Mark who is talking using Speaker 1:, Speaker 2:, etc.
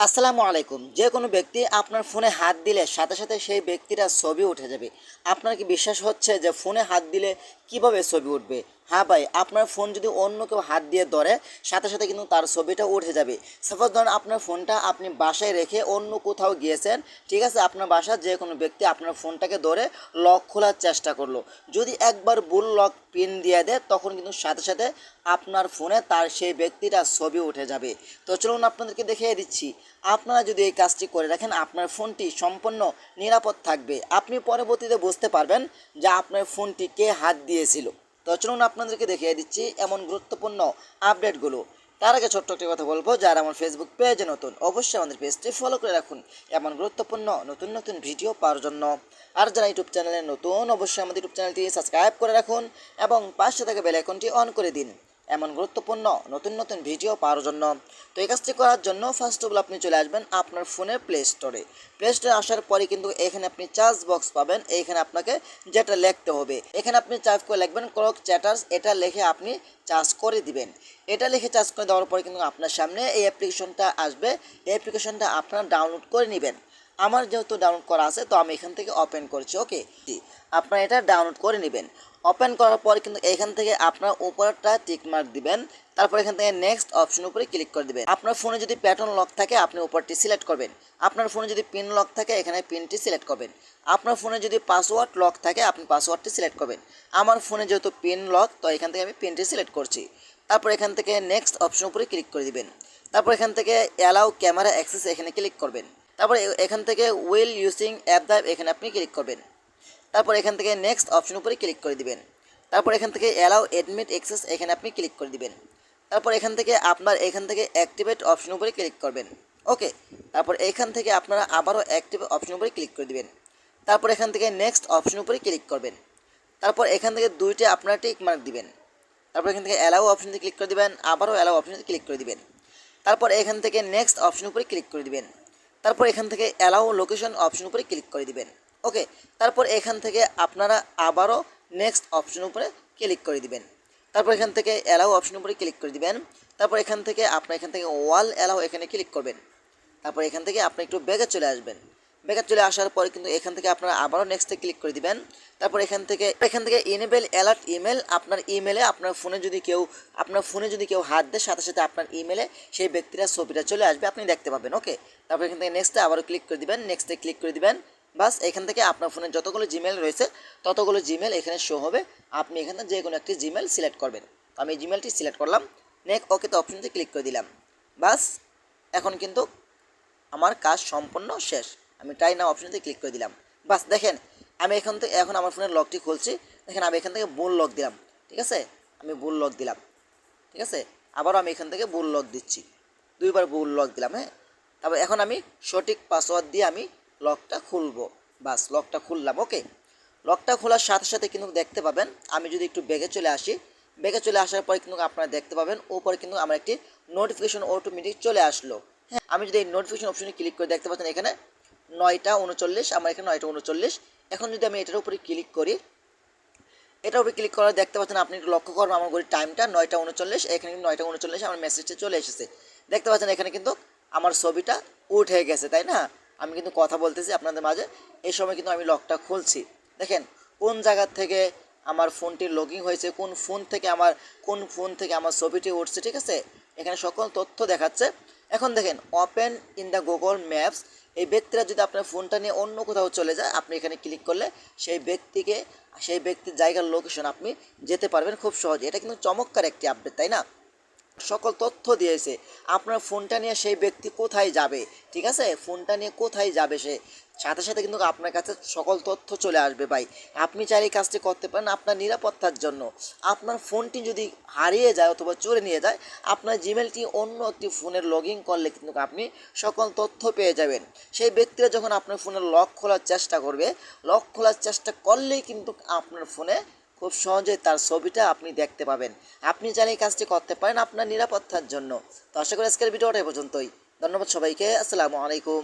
Speaker 1: আসসালামু আলাইকুম। যে কোনো ব্যক্তি আপনার ফোনে হাত দিলে সাথে সাথে সেই ব্যক্তিটার ছবি উঠে যাবে। আপনার কি বিশ্বাস হচ্ছে যে ফোনে হাত দিলে কীভাবে ছবি উঠবে? হ্যাঁ ভাই, আপনার ফোন যদি অন্য কেউ হাত দিয়ে ধরে, সাথে সাথে কিন্তু তার ছবিটা উঠে যাবে। সাপোজ ধরুন আপনার ফোনটা আপনি বাসায় রেখে অন্য কোথাও গিয়েছেন, ঠিক আছে? আপনার বাসার যে কোনো ব্যক্তি আপনার ফোনটাকে ধরে লক খোলার চেষ্টা করল। যদি একবার ভুল লক পিন দিয়ে দেয়, তখন কিন্তু সাথে সাথে আপনার ফোনে তার সেই ব্যক্তিটার ছবি উঠে যাবে। তো চলুন আপনাদেরকে দেখিয়ে দিচ্ছি। আপনারা যদি এই কাজটি করে রাখেন আপনার ফোনটি সম্পূর্ণ নিরাপদ থাকবে। আপনি পরবর্তীতে বুঝতে পারবেন যে আপনার ফোনটি কে হাত দিয়েছিল। তো চলুন আপনাদেরকে দেখিয়ে দিচ্ছি এমন গুরুত্বপূর্ণ আপডেটগুলো। তার আগে ছোট্ট একটি কথা বলব, যারা আমার ফেসবুক পেজে নতুন, অবশ্যই আমাদের পেজটি ফলো করে রাখুন এমন গুরুত্বপূর্ণ নতুন নতুন ভিডিও পাওয়ার জন্য। আর যারা ইউটিউব চ্যানেলে নতুন, অবশ্যই আমাদের ইউটিউব চ্যানেলটি সাবস্ক্রাইব করে রাখুন এবং পাশে থাকা বেল আইকনটি অন করে দিন। এমন গুরুত্বপূর্ণ নতুন নতুন ভিডিও পাওয়ার জন্য। তো এই কাজটি করার জন্য ফার্স্ট অফ অল আপনি চলে আসবেন আপনার ফোনের প্লে স্টোরে প্লে স্টোরে আসার পরে কিন্তু এখানে আপনি চার্জ বক্স পাবেন এইখানে আপনাকে যেটা লিখতে হবে। এখানে আপনি চার্জ করে লিখবেন ক্রক চ্যাটার্স এটা লিখে আপনি চার্জ করে দিবেন। এটা লিখে চার্জ করে দেওয়ার পরে কিন্তু আপনার সামনে এই অ্যাপ্লিকেশনটা আসবে। এই অ্যাপ্লিকেশনটা আপনারা ডাউনলোড করে নেবেন। আমার যেহেতু ডাউনলোড করা আছে, তো আমি এখান থেকে ওপেন করছি ওকে আপনারা এটা ডাউনলোড করে নেবেন। ওপেন করার পর কিন্তু এখান থেকে আপনার উপরটা টিক মার্ক দিবেন। তারপর এখান থেকে নেক্সট অপশন উপরে ক্লিক করে দিবেন। আপনার ফোনে যদি প্যাটার্ন লক থাকে, আপনি উপরটি সিলেক্ট করবেন। আপনার ফোনে যদি পিন লক থাকে, এখানে পিনটি সিলেক্ট করবেন। আপনার ফোনে যদি পাসওয়ার্ড লক থাকে, আপনি পাসওয়ার্ডটি সিলেক্ট করবেন। আমার ফোনে যেহেতু পিন লক তো এখান থেকে আমি পিনটি সিলেক্ট করছি। তারপর এখান থেকে নেক্সট অপশন উপরে ক্লিক করে দিবেন। তারপর এখান থেকে অ্যালাউ ক্যামেরা অ্যাক্সেস এখানে ক্লিক করবেন। তারপর এখান থেকে উইল ইউজিং অ্যাপ দ্যাপ এখানে আপনি ক্লিক করবেন। তারপর এখান থেকে নেক্সট অপশন উপরে ক্লিক করে দিবেন তারপর এখান থেকে অ্যালাউ এডমিট অ্যাক্সেস এখানে আপনি ক্লিক করে দিবেন তারপর এখান থেকে আপনার এখান থেকে অ্যাক্টিভেট অপশন উপরে ক্লিক করবেন ওকে তারপর এখান থেকে আপনারা আবারও অ্যাক্টিভ অপশন উপরে ক্লিক করে দিবেন তারপর এখান থেকে নেক্সট অপশন উপরে ক্লিক করবেন তারপর এখান থেকে দুইটা আপনারা টিক মার্ক দিবেন তারপর এখান থেকে অ্যালাউ অপশনতে ক্লিক করে দিবেন আবারও অ্যালাউ অপশনতে ক্লিক করে দিবেন তারপর এখান থেকে নেক্সট অপশন উপরে ক্লিক করে দিবেন তারপর এখান থেকে অ্যালাউ লোকেশন অপশন উপরে ক্লিক করে দিবেন ওকে তারপর এখান থেকে আপনারা আবারও নেক্সট অপশন উপরে ক্লিক করে দিবেন। তারপর এখান থেকে অ্যালাউ অপশন উপরে ক্লিক করে দিবেন। তারপর এখান থেকে আপনার এখান থেকে ওয়াল অ্যালাউ এখানে ক্লিক করবেন। তারপর এখান থেকে আপনি একটু ব্যাগে চলে আসবেন। ব্যাগে চলে আসার পরে কিন্তু এখান থেকে আপনারা আবারও নেক্সটে ক্লিক করে দিবেন। তারপর এখান থেকে এখান থেকে ইনেবেল অ্যালার্ট ইমেল আপনার ইমেলে আপনার ফোনে যদি কেউ, আপনার ফোনে যদি কেউ হাত দেয়, সাথে সাথে আপনার ইমেলে সেই ব্যক্তিরা ছবিটা চলে আসবে, আপনি দেখতে পাবেন। ওকে তারপর এখান থেকে নেক্সটে আবারও ক্লিক করে দিবেন নেক্সটে ক্লিক করে দিবেন। বাস এখান থেকে আপনার ফোনে যতগুলো জিমেল রয়েছে, ততগুলো জিমেল এখানে শো হবে। আপনি এখানে যে কোনো একটি জিমেল সিলেক্ট করবেন। আমি জিমেলটি সিলেক্ট করলাম। নেক্সট ওকে তো অপশনতে ক্লিক করে দিলাম। বাস, এখন কিন্তু আমার কাজ সম্পূর্ণ শেষ। আমি ট্রাই নাও অপশনতে ক্লিক করে দিলাম। বাস, দেখেন, আমি এখান থেকে, এখন আমার ফোনের লকটি খুলছি। দেখেন, আমি এখান থেকে বুল লক দিলাম। ঠিক আছে? আমি বুল লক দিলাম। ঠিক আছে? আবারও আমি এখান থেকে বুল লক দিচ্ছি। দুইবার বুল লক দিলাম হ্যাঁ? তারপর এখন আমি সঠিক পাসওয়ার্ড দিয়ে আমি লকটা খুলবো। বাস, লকটা খুললাম, ওকে? লকটা খোলার সাথে সাথে কিন্তু দেখতে পাবেন, আমি যদি একটু বেগে চলে আসি বেগে চলে আসার পরে কিন্তু আপনারা দেখতে পাবেন, ওপরে কিন্তু আমার একটি নোটিফিকেশন অটোমেটিক চলে আসলো। হ্যাঁ আমি যদি এই নোটিফিকেশন অপশনে ক্লিক করে দেখতে পাচ্ছেন এখানে, নয়টা উনচল্লিশ, আমার এখানে নয়টা উনচল্লিশ। এখন যদি আমি এটার উপরে ক্লিক করি, এটার উপরে ক্লিক করে দেখতে পাচ্ছেন আপনি একটু লক্ষ্য করবেন আমার ঘড়ির টাইমটা নয়টা উনচল্লিশ, এখানে কিন্তু নয়টা উনচল্লিশ, আমার মেসেজটা চলে এসেছে। দেখতে পাচ্ছেন এখানে কিন্তু আমার ছবিটা উঠে গেছে, তাই না? আমি কিন্তু কথা বলতেছি আপনাদের মাঝে। এই সময় কিন্তু আমি লকটা খুলছি। দেখেন, কোন জায়গা থেকে আমার ফোনটি লগিং হয়েছে, কোন ফোন থেকে আমার, কোন ফোন থেকে আমার ছবিটি উঠছে, ঠিক আছে? এখানে সকল তথ্য দেখাচ্ছে। এখন দেখেন open in the Google maps এই ব্যক্তিরা যদি আপনার ফোনটা নিয়ে অন্য কোথাও চলে যায়, আপনি এখানে ক্লিক করলে সেই ব্যক্তিকে, সেই ব্যক্তির জায়গার লোকেশন আপনি যেতে পারবেন খুব সহজে। এটা কিন্তু চমৎকার একটি আপডেট তাই না? সকল তথ্য দিয়েছে। আপনার ফোনটা নিয়ে সেই ব্যক্তি কোথায় যাবে? ঠিক আছে? ফোনটা নিয়ে কোথায় যাবে সে? সাথে সাথে কিন্তু আপনার কাছে সকল তথ্য চলে আসবে ভাই। আপনি চাইলে এই কাজটি করতে পারেন আপনার নিরাপত্তার জন্য। আপনার ফোনটি যদি হারিয়ে যায় অথবা চুরে নিয়ে যায়, আপনার জিমেলটি অন্য একটি ফোনের লগ ইন করলে কিন্তু আপনি সকল তথ্য পেয়ে যাবেন। সেই ব্যক্তিরা যখন আপনার ফোনের লক খোলার চেষ্টা করবে, লক খোলার চেষ্টা করলেই কিন্তু আপনার ফোনে খুব সহজে তার ছবিটা আপনি দেখতে পাবেন। আপনি জানি এই কাজটি করতে পারেন আপনার নিরাপত্তার জন্য। তো আশা করি আজকের ভিডিওটা পর্যন্তই। ধন্যবাদ সবাইকে। আসসালামু আলাইকুম।